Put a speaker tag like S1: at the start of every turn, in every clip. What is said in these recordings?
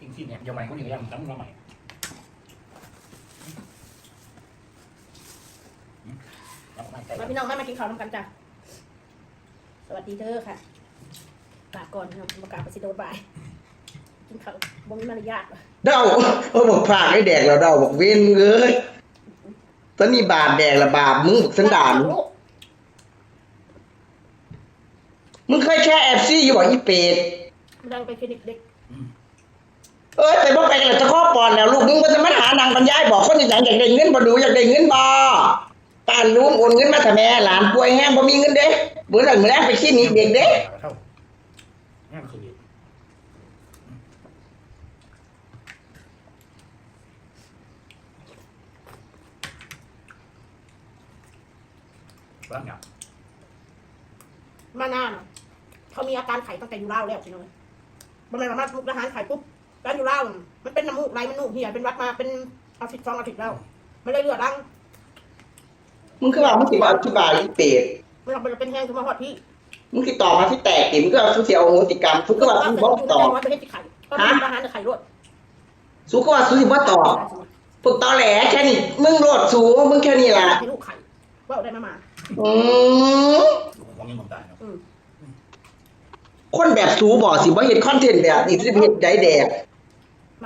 S1: จริงๆเนี่ยเดี๋ยวใหม่ก็ยังยังตั้งมาใหม่แล้วไม่ใช่
S2: มาพี่น้องมามากินข้าวน้ำกันจ้ะ สวัสดีเด้อค่ะกราบก่อนพี่น้องมากราบไปสิโดนบ่าย กินข้าวบ่มีมารยาทว่ะ
S3: เดาเออบอกผากให้แดกแล้วเดาบอกเว้นเอ้ยตอนนี้บาดแดกละบาปมึงบอกสันดาน
S2: ลูก
S3: มึงเคยแค่แอบซี่อยู่บ่อีเป็ด
S2: มันดังไปคลินิกเด็ก
S3: เอ้ยไปบ่ไปกันแล้วจะข้อปอนแล้วลูกมึงบ่จะมาหานางบรรยายบอกคนอย่างอยากได้เงินบ่ดูอยากได้เงินบ่ตานลุงโอนเงินมาถ้าแม่หลานป่วยแห้งบ่มีเงินเด้เบื่อหลังมื้อแรกไปคลินิกเด็กเด้
S1: เท่างอบ้าง
S2: มาหน้านเขามีอาการไข้ตั้งแต่อยู่เล่าแล้วพี่น้องมันเลยมารถลูกทหารไข้ปุ๊บ แล้วอยู่เล่าวน่ะมันเป็นน้ำมูกไหลมันนูกเหี่ยเป็นหวัดมาเป็นอาทิตย์สองอาทิตย์แล้วมันเลยเลือดรัง
S3: มึงคือว่ามึงสิว่าอธิบายอีเป็ด
S2: มันเอาไปเป็นแห้งขึ้นมาหอดพี่
S3: มึงสิตอบมาที่แตกติมึงก็เอาสุสิเอาโหติกรรมทุกก็ว่ามึงบ่ตอบ
S2: ไปเฮ็ดที่ไข่ก็เป็นทหารแต่ไข่รวด
S3: สุก็ว่าสุสิบ่ตอบพวกตอแหลแค่นี้มึงโลดสูมึงแค่นี้ล่ะ
S2: ให้ลูกไข่ว่าเอาได้มามา
S3: อืม
S1: ของยังผมตายเนาะ
S2: อืม
S3: คนแบบสูบ่สิบ่เฮ็ดคอนเทนต์แบบนี้สิเฮ็ดได้แดก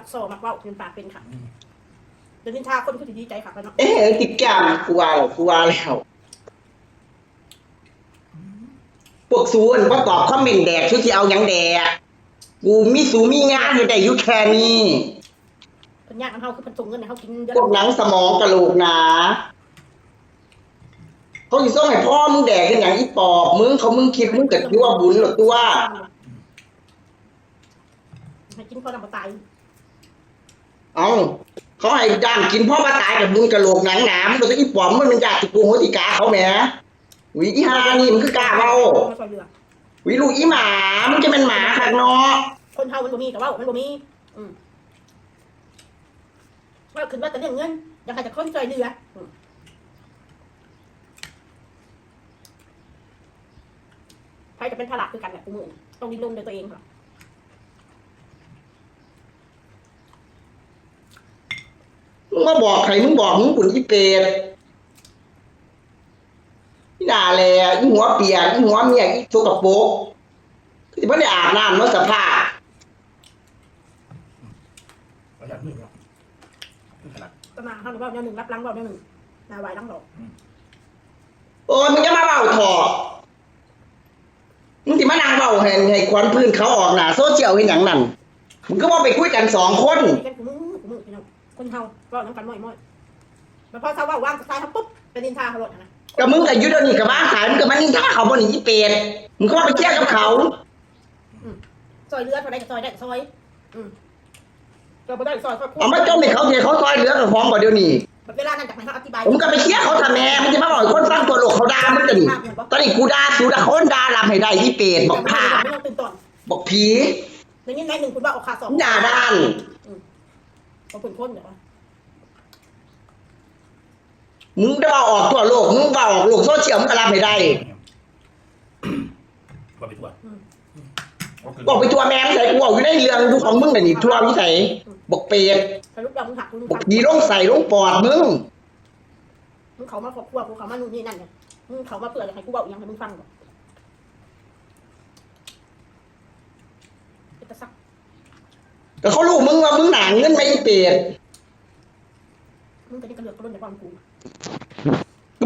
S2: มักโซมักเว่าเป็นปากเป็นค่ะเดี๋ยวนินทาคนก็จะดีใจค่ะกันเนาะ
S3: เอ๊ะติดกรรมกูว่าแล้วกูว่าแล้วพวกสูนบ่ตอบคอมเมนต์แดกสุสิเอาหยังแดกกูมีสูมีงานเฮ็ดได้อยู่แค่นี้
S2: เป็นยากน้ำเฮาคือเป็นส่งเงินให้เฮากินเดือน
S3: พวกหนังสมองกะโหลกหนาเขาสิส่งให้พ่อมึงแดกกันหยังอีปอบมึงเขามึงคิดมึงก็ถือว่าบุญหรอกตัว
S2: ให้กินพอดำตาย
S3: เอาเขาให้ย่างกินพ่อมาตายกับมึงกระโหลกหนังหนามตัวอีปอบมันมันญาติกูโหติกาเขาแหมวิอีหานี่มันคือกาเว้าวิลูกอีหมามันจะเป็นหมาคักเนาะ
S2: คนเฮามันบ่มีแต่ว่ามันบ่มีอืมว่าขึ้นว่าแต่เรื่องเงินอยากให้แต่คนซอยเรือใครจะเป็นภาระคือกันแหละกูมือต้องดิ้นรนด้วยตัวเองค่ะ
S3: มาบอกใครมึงบอกมึงปุ่นอีเป็ดอีด่าแลอีหัวเปียกอีหัวเมียอีสกปรกที่ไม่ได้อาบน้ำเนาะสภาพ
S1: ประหยัดมือเนาะขนาด
S2: ก็มาเฮาหรือว่าแนวหนึ่งรับหลังว่าแนวหนึ่งหนาไหวหลังดอก
S3: โอ้ยมึงจะมาเบาถอดมึงสิมานั่งเบาให้ให้ควันพื้นเขาออกหน้าโซเชียลเห็นอย่างนั้นมึงก็ว่าไปคุยกันสองคน
S2: คุยกันกู คนเฮาเว่าน้ำกันม่อยม่อยแล้วพอเขาเว่าว่างก็ตายเขาปุ๊บไปดินทาเขาหลดนะ
S3: กับมึงกับยุทธนี่กับบ้านขายมึงกับมันนินท่าเขาบ่หนีอีเป็ดมึงก็ว่าไปเที่ยวกับเขา
S2: ซอยเรือเท่าไรก็ซอยได้ก็ซอย อืมเราไม่ได้ซอยครอบครัว
S3: เอามาจมให้เขาเทเขาซอยเหลือกับของบ่เดี๋ยวนี้
S2: เวลานั้นจากไหนเขาอธิบาย
S3: ผมก็ไปเที่ยวเขาทำแม่มึงจะมาบอกให้คนฟังตัวโลกเขาด่ามึงกันนี่ตอนนี้กูด่าสูด่าคนด่าลำให้ได้อีเป็ดบอกผ้า
S2: ไม่ต้องตื่นตอน
S3: บอกผี
S2: ในนี้ในหนึ่งคุณว่าออกขาสอง
S3: ด่าด้าน
S2: เขาเป็นคนเดี๋ยว
S3: มึงได้เอาออกทั่วโลก มึงเบาออกโลกโซเชียลมึงก็รับให้ได้
S1: ว่าไปทั่ว
S3: บอกไปทัวร์แม่งใส่กูบอกอยู่ในเรื่องดูของมึงน่ะนี่ทัวร์วิสัยบอกเป็ด
S2: สรุปเรามึงหักมึง
S3: บอก
S2: หัก
S3: ดีลงใส่ลงปอดมึง
S2: มึงเขามาครอบครัวกูเขามานู่นนี่นั่นเนี่ยมึงเขามาเปิดอะไรให้กูบอกยังให้มึงฟังก่อนเป็นตะซัก
S3: ก็เขารู้มึงว่ามึงหนาเงินไม่อีเป็ด
S2: มึงก็ยังกระเลือกกระลุ่นในความกู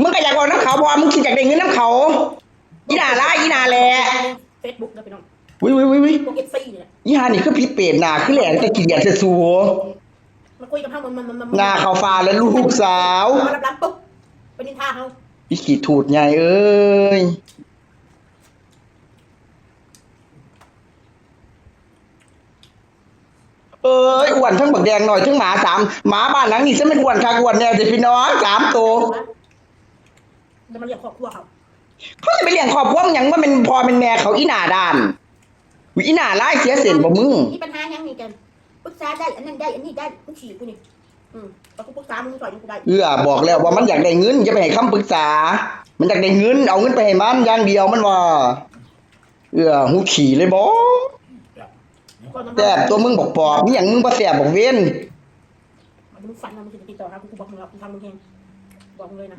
S3: มึงก็อยากบอกน้ำเขาเพราะว่ามึงคิดอยากได้เงินน้ำเขาอีนาละอีนาแหละ
S2: เฟซบุ๊กเด้อพี่น้อง
S3: วิวิวิวิ
S2: พวกเอฟซีเนี่ย
S3: อีหานี่คือพี่เป็ดหนาคือแหลนแต่กินอยากจะสู
S2: มาคุยกับเขามันมันมันมัน
S3: หน้าเขาฟ้าและลูกสาว
S2: มารับรับปุ๊บไปนินทาเขา
S3: อีขีดถูดใหญ่เอ้ย เอ้ยอ้วนทั้งบักแดงหน่อยทั้งหมาสามหมาบ้านหลังนี้ฉันเป็นอ้วนคักอ้วนแน่เด็พี่น้องสามตัว
S2: จะมาเรียกครอบครัวเขา
S3: เขาจะไปเลี้ยงครอบครัวมึงหยังว่าเป็นพ่อเป็นแม่เขาอีหน้าด้านวิอีหน้าร้ายเสียเส้นบ่มึง
S2: มีปัญหายังมีกันปรึกษาได้อันนั้นได้อันนี้ได้มึงฉีกูนี่อืมแต่กูปรึกษามึงสอนกูได้
S3: เอื้อบอกแล้วว่ามันอยากได้เงินอย่าไปให้คำปรึกษา มันอยากได้เงิน เอาเงินไปให้มันอย่างเดียวมันว่า เอื้อหูขี่เลยบ่
S1: เนี่ย
S2: ก่อนน้ำ
S3: แซ่บตัวมึงบอกปอบมีหยังมึงบ่แซ่บบอกเว้น
S2: มันมึงฟันนะมึงจะติดต่อครับกูบอกมึงแล้วมึงทำมึงเองบอกมึงเลยนะ